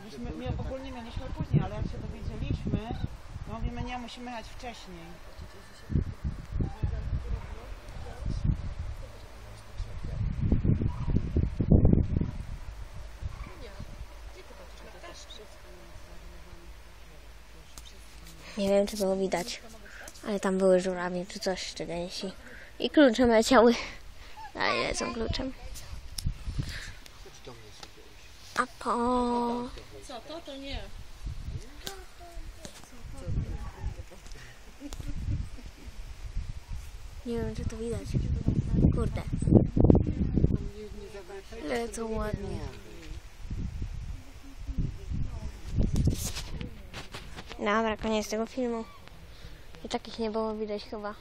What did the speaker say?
mieliśmy, my ogólnie mieliśmy później, ale jak się dowiedzieliśmy, to mówimy, nie, musimy jechać wcześniej. Nie wiem, czy było widać, ale tam były żurawie czy coś, czy gęsi. I kluczem leciały. Ile są kluczem? A po... Co, to to nie. Nie wiem, czy to widać. Kurde. Lecą ładnie. Dobra, koniec tego filmu. I takich nie było widać chyba.